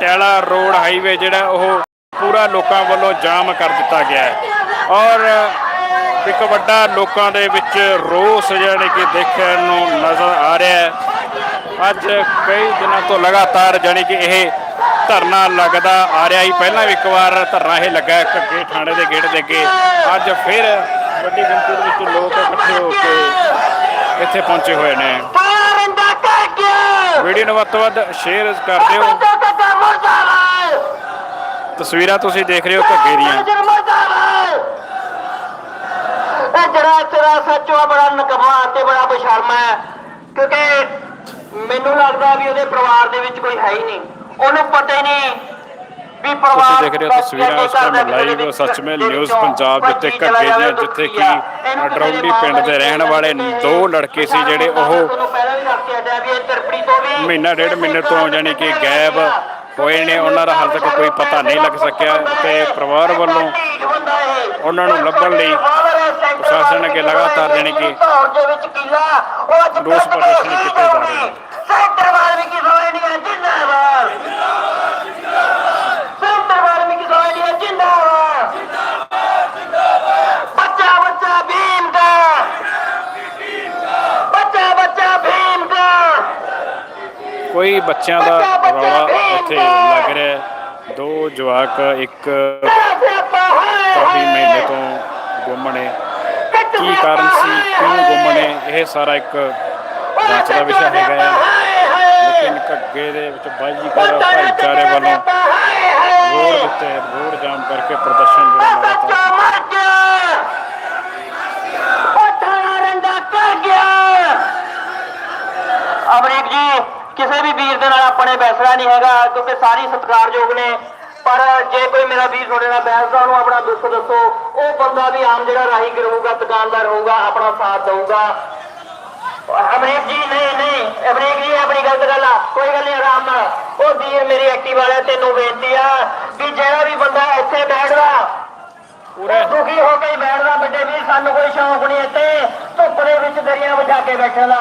Patiala road highway ਜਿਹੜਾ ਉਹ ਪੂਰਾ ਲੋਕਾਂ ਵੱਲੋਂ ਜਾਮ ਕਰ ਦਿੱਤਾ ਗਿਆ ਹੈ। ਔਰ ਇੱਕ ਵੱਡਾ ਲੋਕਾਂ ਦੇ ਵਿੱਚ ਰੋਸ ਜਾਣੀ ਕਿ ਦੇਖਣ ਨੂੰ ਨਜ਼ਰ ਆ ਰਿਹਾ ਹੈ। ਅੱਜ ਕਈ ਦਿਨਾਂ ਤੋਂ ਲਗਾਤਾਰ ਜਾਣੀ ਕਿ ਇਹ ਧਰਨਾ ਲੱਗਦਾ ਆ ਰਿਹਾ ਹੀ ਪਹਿਲਾਂ ਵੀ ਇੱਕ ਵਾਰ ਧਰਨਾ ਇਹ ਲੱਗਾ ਘੱਗੇ ਥਾਣੇ ਦੇ ਗੇਟ ਦੇ ਅੱਗੇ। ਅੱਜ ਫਿਰ ਵੱਡੀ ਗਿਣਤੀ ਦੇ ਵਿੱਚ ਲੋਕ ਇਕੱਠੇ ਹੋ ਕੇ ਇੱਥੇ ਪਹੁੰਚੇ ਹੋਏ ਨੇ। ਵੀਡੀਓ ਨੂੰ ਵੱਧ ਤੋਂ ਵੱਧ ਸ਼ੇਅਰ ਕਰ ਦਿਓ। ਤਸਵੀਰਾਂ ਤੁਸੀਂ ਦੇਖ ਰਹੇ ਹੋ ਘੱਗੇ ਦੀਆਂ। ਇਹ ਜਿਹੜਾ ਤੇਰਾ ਸੱਚੋ ਬੜਾ ਨਕਮਾ ਤੇ ਬੜਾ ਬਸ਼ਰਮਾ ਹੈ। ਕਿਉਂਕਿ ਮੈਨੂੰ ਲੱਗਦਾ ਵੀ ਉਹਦੇ ਪਰਿਵਾਰ ਦੇ ਵਿੱਚ ਕੋਈ ਹੈ ਹੀ ਨਹੀਂ। ਉਹਨੂੰ ਪਤਾ ਹੀ ਨਹੀਂ ਵੀ ਪਰਿਵਾਰ ਤੁਸੀਂ ਦੇਖ ਰਹੇ ਹੋ ਤਸਵੀਰਾਂ ਇਸ ਟਾਈਮ ਲਾਈਵ ਸੱਚਮੇ ਨਿਊਜ਼ ਪੰਜਾਬ ਜਿੱਥੇ ਘੱਗੇ ਦੀਆਂ ਜਿੱਥੇ ਕਿ ਅਡਰੌਲੀ ਪਿੰਡ ਦੇ ਰਹਿਣ ਵਾਲੇ ਦੋ ਲੜਕੇ ਸੀ ਜਿਹੜੇ ਉਹ ਮਹੀਨਾ ਡੇਢ ਮਹੀਨੇ ਤੋਂ ਜਾਣੀ ਕਿ ਗਾਇਬ ਹੋਏ ਨੇ ਉਹਨਾਂ ਦਾ ਹਾਲ ਤੱਕ ਕੋਈ ਪਤਾ ਨਹੀਂ ਲੱਗ ਸਕਿਆ ਤੇ ਪਰਿਵਾਰ ਵੱਲੋਂ ਉਹਨਾਂ ਨੂੰ ਲੱਭਣ ਲਈ ਪ੍ਰਸ਼ਾਸਨ ਅੱਗੇ ਲਗਾਤਾਰ ਜਾਣੀ ਕਿ ਰੋਸ ਪ੍ਰਦਰਸ਼ਨ ਕੀਤੇ ਜਾ ਰਹੇ ਨੇ। ਸੈਂਟਰ ਵਾਲਮੀਕੀ ਸੋਇਨੀਆ ਜਿੰਦਾਬਾਦ ਸੈਂਟਰ ਵਾਲਮੀਕੀ ਸੋਇਨੀਆ ਜਿੰਦਾਬਾਦ ਬੱਚਾ ਬੱਚਾ ਭੀਮ ਦਾ ਬੱਚਾ ਬੱਚਾ ਭੀਮ ਦਾ ਕੋਈ ਬੱਚਿਆਂ ਦਾ ਰੌਲਾ ਇੱਥੇ ਲੱਗ ਰਿਹਾ ਹੈ। ਦੋ ਜਵਾਕ ਇੱਕ ਕਾਫੀ ਮਹੀਨੇ ਤੋਂ ਗੁੰਮ ਨੇ ਕੀ ਕਾਰਨ ਸੀ? ਕਿਉਂ ਗੁੰਮ ਨੇ ਇਹ ਸਾਰਾ ਇੱਕ ਜਾਂਚ ਦਾ ਵਿਸ਼ਾ ਹੈਗਾ ਹੈ ਲੇਕਿਨ ਘੱਗੇ ਦੇ ਵਿੱਚ ਬਾਜੀਗਰ ਭਾਈਚਾਰੇ ਵੱਲੋਂ। ਰੋਡ ਉੱਤੇ ਰੋਡ ਜਾਮ ਕਰਕੇ ਪ੍ਰਦਰਸ਼ਨ ਜਿਹੜਾ ਲਗਾਤਾਰ ਕਰ ਅਮਰੀਕ ਜੀ ਕਿਸੇ ਵੀ ਵੀਰ ਦੇ ਨਾਲ ਆਪਣੇ ਬੈਸਰਾ ਨਹੀਂ ਹੈਗਾ, ਕਿਉਂਕਿ ਸਾਰੇ ਸਤਿਕਾਰਯੋਗ ਨੇ। ਪਰ ਜੇ ਕੋਈ ਮੇਰਾ ਵੀਰ ਤੁਹਾਡੇ ਨਾਲ ਬੈਸਦਾ, ਉਹਨੂੰ ਆਪਣਾ ਦੁੱਖ ਦੱਸੋ। ਉਹ ਬੰਦਾ ਵੀ ਆਮ ਜਿਹੜਾ ਰਾਹੀ ਰਹੂਗਾ ਦੁਕਾਨਦਾਰ ਹੋਊਗਾ, ਆਪਣਾ ਸਾਥ ਦਊਗਾ। ਅਮਰੀਕ ਜੀ, ਨਹੀਂ ਨਹੀਂ, ਅਮਰੀਕ ਜੀ ਆਪਣੀ ਗਲਤ ਗੱਲ ਆ। ਕੋਈ ਗੱਲ ਨਹੀਂ, ਆਰਾਮ ਨਾਲ। ਉਹ ਵੀਰ ਮੇਰੀ ਐਕਟਿਵ ਵਾਲਾ, ਤੈਨੂੰ ਬੇਨਤੀ ਆ ਵੀ ਜਿਹੜਾ ਵੀ ਬੰਦਾ ਇੱਥੇ ਬੈਠਦਾ ਪੂਰੇ ਦੁਖੀ ਹੋ ਕੇ ਬੈਠਦਾ, ਵੱਡੇ ਵੀਰ, ਸਾਨੂੰ ਕੋਈ ਸ਼ੌਂਕ ਨਹੀਂ ਇੱਥੇ। ਧੁੱਪ ਦੇ ਵਿੱਚ ਦਰੀਆਂ ਵਜਾ ਕੇ ਬੈਠਣ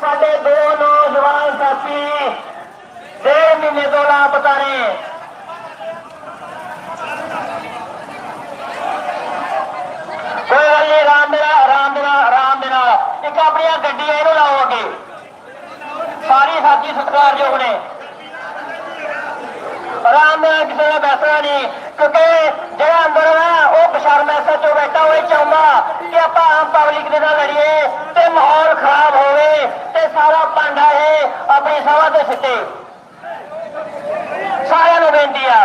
ਸਾਡੇ ਦੋ ਨੌਜਵਾਨ ਸਾਥੀ, ਡੇਢ ਮਹੀਨੇ ਤੋਂ ਲਾਪਤਾ ਨੇ ਕੋਈ ਗੱਲ ਨਹੀਂ, ਆਰਾਮ ਦੇ ਆਰਾਮ ਦੇ ਆਰਾਮ ਦੇ ਇੱਕ ਆਪਣੀਆਂ ਗੱਡੀਆਂ ਇਹਨੂੰ ਲਾਓ ਅੱਗੇ। ਸਾਰੀ ਸਾਥੀ ਸਤਿਕਾਰਯੋਗ ਨੇ। ਆਰਾਮ ਨਾਲ ਕਿਸੇ ਦਾ ਬੈਸਣਾ ਨਹੀਂ। ਕਿਉਂਕਿ ਜਿਹੜਾ ਅੰਦਰ ਹੈ ਉਹ ਬਸ਼ਰਮ ਚੋਂ ਬੈਠਾ ਹੋਏ ਚਾਹੁੰਦਾ ਕਿ ਆਪਾਂ ਆਮ ਪਬਲਿਕ ਦੇ ਨਾਲ ਲੜੀਏ ਤੇ ਮਾਹੌਲ ਖਰਾਬ ਹੋਵੇ ਤੇ ਸਾਰਾ ਭਾਂਡਾ ਇਹ ਆਪਣੀ ਸਭਾ ਤੇ ਸਿੱਟੇ। ਸਾਰਿਆਂ ਨੂੰ ਬੇਨਤੀ ਆ।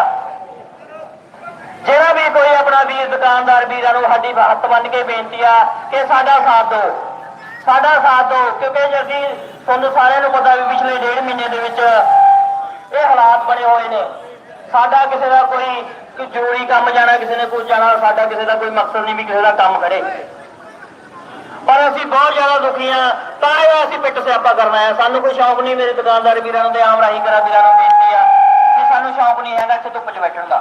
ਜਿਹੜਾ ਵੀ ਕੋਈ ਆਪਣਾ ਵੀਰ, ਦੁਕਾਨਦਾਰ ਵੀਰਾਂ ਨੂੰ ਸਾਡੀ ਹੱਥ ਬੰਨ ਕੇ ਬੇਨਤੀ ਆ ਕਿ ਸਾਡਾ ਸਾਥ ਦਿਓ। ਸਾਡਾ ਸਾਥ ਦਿਓ, ਕਿਉਂਕਿ ਅਸੀਂ ਤੁਹਾਨੂੰ ਸਾਰਿਆਂ ਨੂੰ ਪਤਾ ਵੀ ਪਿਛਲੇ ਡੇਢ ਮਹੀਨੇ ਦੇ ਵਿੱਚ ਇਹ ਹਾਲਾਤ ਬਣੇ ਹੋਏ ਨੇ। ਸਾਡਾ ਕਿਸੇ ਦਾ ਕੋਈ ਕੋਈ ਜ਼ਰੂਰੀ ਕੰਮ ਜਾਣਾ ਕਿਸੇ ਨੇ ਕੁਝ ਜਾਣਾ ਸਾਡਾ ਕਿਸੇ ਦਾ ਕੋਈ ਮਕਸਦ ਨਹੀਂ ਵੀ ਕਿਸੇ ਦਾ ਕੰਮ ਖੜੇ। ਪਰ ਅਸੀਂ ਬਹੁਤ ਜ਼ਿਆਦਾ ਦੁਖੀ ਆ ਤਾਂ ਇਹ ਅਸੀਂ ਪਿੱਟ ਸਿਆਪਾ ਕਰਨਾ ਹੈ। ਸਾਨੂੰ ਕੋਈ ਸ਼ੌਂਕ ਨਹੀਂ ਮੇਰੇ ਦੁਕਾਨਦਾਰ ਵੀਰਾਂ ਨੂੰ ਤੇ ਆਮ ਰਾਹੀ ਕਰਾ ਵੀਰਾਂ ਨੂੰ ਬੇਨਤੀ ਆ ਕਿ ਸਾਨੂੰ ਸ਼ੌਂਕ ਨਹੀਂ ਹੈਗਾ ਇੱਥੇ ਧੁੱਪ 'ਚ ਬੈਠਣ ਦਾ।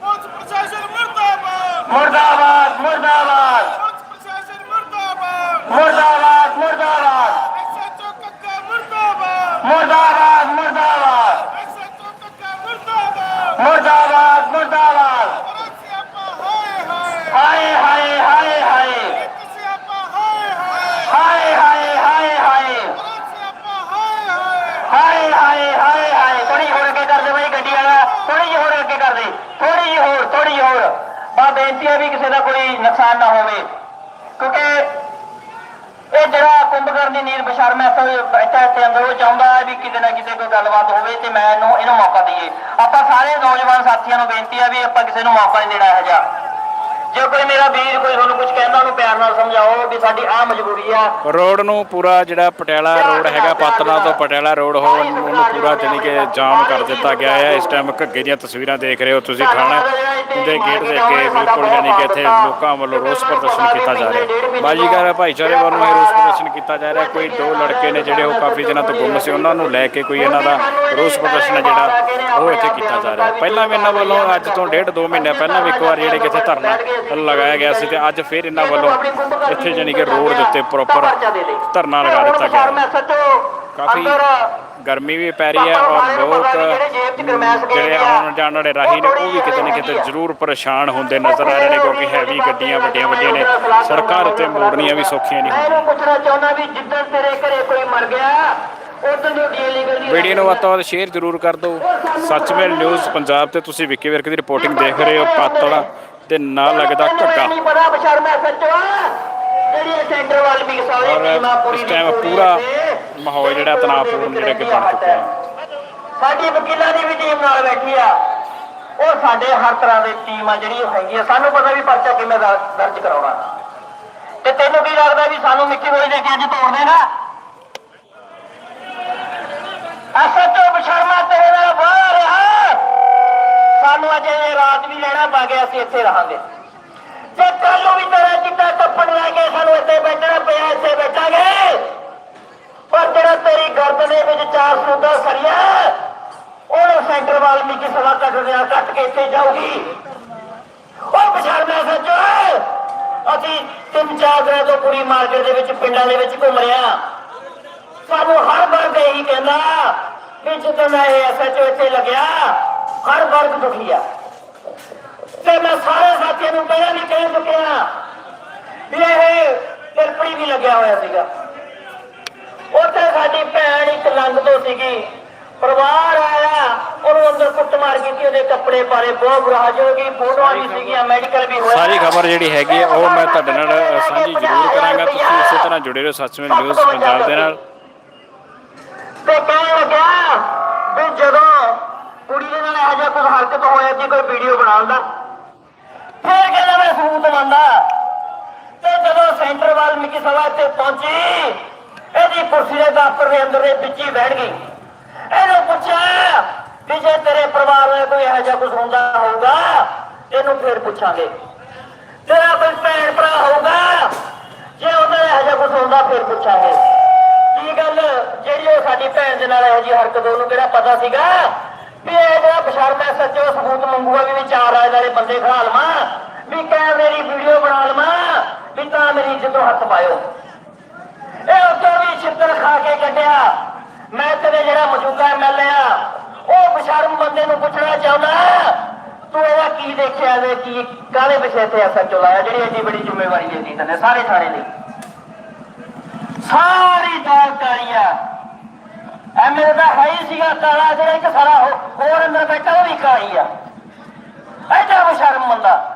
ਪੁਲਿਸ ਪ੍ਰਸ਼ਾਸਨ ਮਰਦਾਬਾਦ। ਮੁਰਦਾਬਾਦ ਮੁਰਦਾਬਾਦ। ਪੁਲਿਸ ਪ੍ਰਸ਼ਾਸਨ ਮਰਦਾਬਾਦ ਮੁਰਦਾਬਾਦ। ਮੁਰਦਾਬਾਦ ਐਸਐਚਓ ਕੱਕਾ ਮਰਦਾਬਾਦ ਮੁਰਦਾਬਾਦ ਮੁਰਦਾਬਾਦ ਐਸਐਚਓ ਕੱਕਾ ਮਰਦਾਬਾਦ ਮੁਰਦਾਬਾਦ ਮੁਰਦਾਬਾਦ ਬੜਾ ਸਿਆਪਾ ਹਾਏ ਹਾਏ ਹਾਏ ਹਾਏ ਹਾਏ ਹਾਏ ਇੱਕ ਸਿਆਪਾ ਹਾਏ ਹਾਏ ਹਾਏ ਹਾਏ ਹਾਏ ਹਾਏ ਬੜਾ ਸਿਆਪਾ ਹਾਏ ਹਾਏ ਹਾਏ ਹਾਏ ਹਾਏ ਹਾਏ ਥੋੜੀ ਹੋਰ ਅੱਗੇ ਕਰ ਦੇ ਬਾਈ ਗੱਡੀ ਵਾਲਾ ਥੋੜੀ ਕਰ ਦੇ ਥੋੜੀ ਜਿਹੀ ਹੋਰ ਥੋੜੀ ਜਿਹੀ ਹੋਰ। ਬਾ ਬੇਨਤੀ ਹੈ ਵੀ ਕਿਸੇ ਦਾ ਕੋਈ ਨੁਕਸਾਨ ਨਾ ਹੋਵੇ। ਕਿਉਂਕਿ ਇਹ ਜਿਹੜਾ ਕੁੰਭਕਰਨ ਦੀ ਨੀਰ ਬਸ਼ਰਮ ਐਸਾ ਬੈਠਾ ਇੱਥੇ ਅੰਦਰ ਉਹ ਚਾਹੁੰਦਾ ਹੈ ਵੀ ਕਿਤੇ ਨਾ ਕਿਤੇ ਕੋਈ ਗੱਲਬਾਤ ਹੋਵੇ ਤੇ ਮੈਂ ਇਹਨੂੰ ਇਹਨੂੰ ਮੌਕਾ ਦਈਏ। ਆਪਾਂ ਸਾਰੇ ਨੌਜਵਾਨ ਸਾਥੀਆਂ ਨੂੰ ਬੇਨਤੀ ਹੈ ਵੀ ਆਪਾਂ ਕਿਸੇ ਨੂੰ ਮੌਕਾ ਨਹੀਂ ਦੇਣਾ ਇਹੋ ਜਿਹਾ। ਜੇ ਕੋਈ ਮੇਰਾ ਵੀਰ ਕੋਈ ਤੁਹਾਨੂੰ ਕੁਝ ਕਹਿੰਦਾ ਉਹਨੂੰ ਪਿਆਰ ਨਾਲ ਸਮਝਾਓ ਵੀ ਸਾਡੀ ਆ ਮਜਬੂਰੀ ਆ। ਰੋਡ ਨੂੰ ਪੂਰਾ ਜਿਹੜਾ ਪਟਿਆਲਾ ਰੋਡ ਹੈਗਾ ਪਾਤਨਾ ਤੋਂ ਪਟਿਆਲਾ ਰੋਡ ਹੋ ਉਹਨੂੰ ਪੂਰਾ ਜਾਣੀ ਕਿ ਜਾਮ ਕਰ ਦਿੱਤਾ ਗਿਆ ਹੈ। ਇਸ ਟਾਈਮ ਘੱਗੇ ਦੀਆਂ ਤਸਵੀਰਾਂ ਦੇਖ ਰਹੇ ਹੋ ਤੁਸੀਂ ਥਾਣਾ ਦੇ ਗੇਟ ਦੇ ਅੱਗੇ ਬਿਲਕੁਲ ਜਾਣੀ ਕਿ ਇੱਥੇ ਲੋਕਾਂ ਵੱਲੋਂ ਰੋਸ ਪ੍ਰਦਰਸ਼ਨ ਕੀਤਾ ਜਾ ਰਿਹਾ ਬਾਜੀਗਰ ਭਾਈਚਾਰੇ ਵੱਲੋਂ ਇਹ ਰੋਸ ਪ੍ਰਦਰਸ਼ਨ ਕੀਤਾ ਜਾ ਰਿਹਾ। ਕੋਈ ਦੋ ਲੜਕੇ ਨੇ ਜਿਹੜੇ ਉਹ ਕਾਫੀ ਦਿਨਾਂ ਤੋਂ ਗੁੰਮ ਸੀ ਉਹਨਾਂ ਨੂੰ ਲੈ ਕੇ ਕੋਈ ਇਹਨਾਂ ਦਾ ਰੋਸ ਪ੍ਰਦਰਸ਼ਨ ਹੈ ਜਿਹੜਾ ਉਹ ਇੱਥੇ ਕੀਤਾ ਜਾ ਰਿਹਾ ਪਹਿਲਾਂ ਵੀ ਇਹਨਾਂ ਵੱਲੋਂ ਅੱਜ ਤੋਂ ਡੇਢ ਦੋ ਮਹੀਨੇ ਪਹਿਲਾਂ ਵੀ ਇੱਕ ਵਾਰ ਜਿਹੜੇ ਕਿ ਇੱਥੇ ਧਰਨਾ ਲਗਾਇਆ ਗਿਆ ਸੀ ਤੇ ਅੱਜ ਫਿਰ ਇਹਨਾਂ ਵੱਲੋਂ ਇੱਥੇ ਜਾਣੀ ਕਿ ਰੋਡ ਦੇ ਉੱਤੇ ਪ੍ਰੋਪਰ ਧਰਨਾ ਲਗਾ ਦਿੱਤਾ ਗਿਆ। ਕਾਫੀ ਗਰਮੀ ਵੀ ਪੈ ਰਹੀ ਹੈ ਔਰ ਲੋਕ ਜਿਹੜੇ ਆਉਣ ਜਾਣ ਵਾਲੇ ਰਾਹੀ ਨੇ ਉਹ ਵੀ ਕਿਤੇ ਨਾ ਕਿਤੇ ਜ਼ਰੂਰ ਪਰੇਸ਼ਾਨ ਹੁੰਦੇ ਨਜ਼ਰ ਆ ਰਹੇ ਨੇ ਕਿਉਂਕਿ ਹੈਵੀ ਗੱਡੀਆਂ ਵੱਡੀਆਂ ਵੱਡੀਆਂ ਨੇ। ਸੜਕਾਂ ਉੱਤੇ ਮੋੜਨੀਆਂ ਵੀ ਸੌਖੀਆਂ ਨਹੀਂ ਹੁੰਦੀਆਂ। ਪੁੱਛਣਾ ਚਾਹੁੰਦਾ ਵੀ ਜਿੱਦਣ ਤੇਰੇ ਘਰੇ ਕੋਈ ਮਰ ਗਿਆ ਵੀਡੀਓ ਨੂੰ ਵੱਧ ਤੋਂ ਵੱਧ ਸ਼ੇਅਰ ਜ਼ਰੂਰ ਕਰ ਦਿਓ। ਸੱਚਮੇਲ ਨਿਊਜ਼ ਪੰਜਾਬ ਤੇ ਤੁਸੀਂ ਵਿੱਕੀ ਵਿਰਕ ਦੀ ਰਿਪੋਰਟਿੰਗ ਦੇਖ ਰਹੇ ਹੋ ਪਾਤੜਾ। ਤੇ ਨਾਲ ਲੱਗਦਾ ਘੱਗਾ। ਨਹੀਂ ਪਤਾ ਬਸ਼ਰਮਾ ਸੱਚਵਾ ਜਿਹੜੀ ਸੈਂਟਰ ਵਾਲ ਵੀ ਸਾਰੀ ਟੀਮਾਂ ਪੂਰੀ ਇਸ ਦੀ ਟਾਈਮ ਪੂਰੀ ਮਾਹੌਲ ਜਿਹੜਾ ਤਣਾਅਪੂਰਨ ਜਿਹੜਾ ਕਿ ਬਣ ਚੁੱਕਿਆ। ਹੈ। ਸਾਡੀ ਵਕੀਲਾਂ ਦੀ ਵੀ ਟੀਮ ਨਾਲ ਬੈਠੀ ਆ। ਉਹ ਸਾਡੇ ਹਰ ਤਰ੍ਹਾਂ ਦੀ ਟੀਮ ਆ ਜਿਹੜੀ ਉਹ ਹੈਗੀ ਆ। ਸਾਨੂੰ ਪਤਾ ਵੀ ਪਰਚਾ ਕਿਵੇਂ ਦਰ- ਦਰਜ ਕਰਾਉਣਾ। ਤੇ ਤੈਨੂੰ ਕੀ ਲੱਗਦਾ ਵੀ ਸਾਨੂੰ ਮਿੱਟੀ ਹੋਈ ਦੇ ਕੇ ਅੱਜ ਤੋੜ ਦੇਗਾ ਰਾਤ ਪਾ ਗਿਆ ਅਸੀਂ ਇੱਥੇ ਰਹਾਂਗੇ। ਜੇ ਕੱਲ ਨੂੰ ਵੀ ਤੇਰਾ ਚਿੱਟਾ ਕੱਪਣ ਲੈ ਕੇ ਸਾਨੂੰ ਇੱਥੇ ਬੈਠਣਾ ਪਿਆ, ਇੱਥੇ ਬੈਠਾਂਗੇ। ਪਰ ਜਿਹੜਾ ਤੇਰੀ ਗਰਦ ਦੇ ਵਿੱਚ ਚਾਰ ਸੂਦਾ ਸਰੀਆ, ਉਹਨੂੰ ਸੈਂਟਰ ਵਾਲਮੀਕੀ ਸਭਾ ਕੱਟ ਦਿਆ, ਕੱਟ ਕੇ ਇੱਥੇ ਜਾਊਗੀ। ਉਹ ਪਛਾਣਦਾ ਸੱਚੋ, ਅਸੀਂ ਤਿੰਨ ਚਾਰ ਦਿਨਾਂ ਤੋਂ ਪੂਰੀ ਮਾਰਕੀਟ ਦੇ ਵਿੱਚ ਪਿੰਡਾਂ ਦੇ ਵਿੱਚ ਘੁੰਮ ਰਿਹਾ ਸਾਨੂੰ ਹਰ ਵਰਗ ਇਹੀ ਕਹਿੰਦਾ ਵੀ ਜਦੋਂ ਮੈਂ ਇਹ ਐਸਐਚਓ ਇੱਥੇ ਲੱਗਿਆ, ਹਰ ਵਰਗ ਦੁਖੀ ਆ। ਤੇ ਮੈਂ ਸਾਰੇ ਸਾਥੀਆਂ ਨੂੰ ਪਹਿਲਾਂ ਵੀ ਕਹਿ ਚੁੱਕਿਆ ਵੀ ਇਹ ਤਿਰਪੜੀ ਵੀ ਲੱਗਿਆ ਹੋਇਆ ਸੀਗਾ। ਉੱਥੇ ਸਾਡੀ ਭੈਣ ਇੱਕ ਲੰਗ ਤੋਂ ਸੀਗੀ ਪਰਿਵਾਰ ਆਇਆ ਉਹਨੂੰ ਅੰਦਰ ਕੁੱਟਮਾਰ ਕੀਤੀ ਉਹਦੇ ਕੱਪੜੇ ਪਾਰੇ ਬਹੁਤ ਬੁਰਾ ਹਾਲ ਹੋ ਗਈ ਫੋਟੋਆਂ ਵੀ ਸੀਗੀਆਂ ਮੈਡੀਕਲ ਵੀ ਹੋਇਆ। ਸਾਰੀ ਖਬਰ ਜਿਹੜੀ ਹੈਗੀ ਹੈ ਉਹ ਮੈਂ ਤੁਹਾਡੇ ਨਾਲ ਸਾਂਝੀ ਜ਼ਰੂਰ ਕਰਾਂਗਾ ਤੁਸੀਂ ਇਸੇ ਤਰ੍ਹਾਂ ਜੁੜੇ ਰਹੋ ਸੱਚਮੇਲ ਨਿਊਜ਼ ਪੰਜਾਬ ਦੇ ਨਾਲ। ਤੇ ਕਹਿਣ ਲੱਗਿਆ ਵੀ ਜਦੋਂ ਕੁੜੀ ਦੇ ਨਾਲ ਇਹੋ ਜਿਹਾ ਕੁਝ ਹਰਕਤ ਹੋਇਆ ਸੀ ਕੋਈ ਵੀਡੀਓ ਬਣਾਉਣ ਦਾ ਫਿਰ ਕਹਿੰਦਾ ਮੈਂ ਸਬੂਤ ਮੰਨਦਾ ਤੇ ਜਦੋਂ ਸੈਂਟਰ ਵਾਲਮੀਕੀ ਸਭਾ ਤੇ ਪਹੁੰਚੀ, ਇਹਦੀ ਕੁਰਸੀ ਦੇ ਦਫ਼ਤਰ ਦੇ ਅੰਦਰ ਦੇ ਵਿੱਚ ਬੈਠ ਗਈ। ਇਹਨੂੰ ਪੁੱਛਿਆ ਵੀ ਜੇ ਤੇਰੇ ਪਰਿਵਾਰ ਨਾਲ ਕੋਈ ਇਹੋ ਜਿਹਾ ਕੁਝ ਹੁੰਦਾ ਹੋਊਗਾ, ਇਹਨੂੰ ਫਿਰ ਪੁੱਛਾਂਗੇ। ਤੇਰਾ ਕੋਈ ਭੈਣ ਭਰਾ ਹੋਊਗਾ, ਜੇ ਉਹਦਾ ਇਹੋ ਜਿਹਾ ਕੁਝ ਹੁੰਦਾ ਫਿਰ ਪੁੱਛਾਂਗੇ। ਕੀ ਗੱਲ? ਜਿਹੜੀ ਉਹ ਸਾਡੀ ਭੈਣ ਦੇ ਨਾਲ ਇਹੋ ਜਿਹੀ ਹਰਕਤ ਉਹਨੂੰ ਕਿਹੜਾ ਪਤਾ ਸੀਗਾ? ਵੀ ਇਹ ਜਿਹੜਾ ਬਸ਼ਰਮਾ ਸੱਚੋ ਸਬੂਤ ਮੰਗੂਗਾ ਵੀ ਵੀ ਰਾਜ ਵਾਲੇ ਬੰਦੇ ਖੜਾ ਲਵਾਂ, ਵੀ ਕੈਮਰੇ ਦੀ ਵੀਡੀਓ ਬਣਾ ਲਵਾਂ, ਵੀ ਤਾਂ ਮੇਰੀ ਇੱਜ਼ਤ ਨੂੰ ਹੱਥ ਪਾਇਓ। ਇਹ ਉੱਤੋਂ ਵੀ ਛਿੱਤਰ ਖਾ ਕੇ ਕੱਢਿਆ। ਮੈਂ ਤੇਰੇ ਜਿਹੜਾ ਮੌਜੂਦਾ ਐਮਐਲਏ ਆ, ਉਹ ਬਸ਼ਰਮ ਬੰਦੇ ਨੂੰ ਪੁੱਛਣਾ ਚਾਹੁੰਦਾ, ਤੂੰ ਇਹਦਾ ਕੀ ਦੇਖਿਆ ਵੇ, ਕੀ, ਕਾਹਦੇ ਵਿਸ਼ੇ ਤੇ ਐਸਐਚਓ ਲਾਇਆ ਜਿਹੜੀ ਏਡੀ ਬੜੀ ਜ਼ਿੰਮੇਵਾਰੀ ਦੇ ਦਿੱਤੀ ਤੈਨੇ ਸਾਰੇ ਥਾਣੇ ਲਈ ਸਾਰੀ ਜਾਣਕਾਰੀ ਆ। ਐਮਐਲਏ ਦਾ ਹੈ ਹੀ ਸੀਗਾ, ਕਾਲਾ ਜਿਹੜਾ ਇੱਕ ਸਾਰਾ ਹੋਰ ਅੰਦਰ ਬੈਠਾ, ਉਹ ਵੀ ਕਾਲੀ ਆ। ਐਡਾ ਬਸ਼ਰਮ ਬੰਦਾ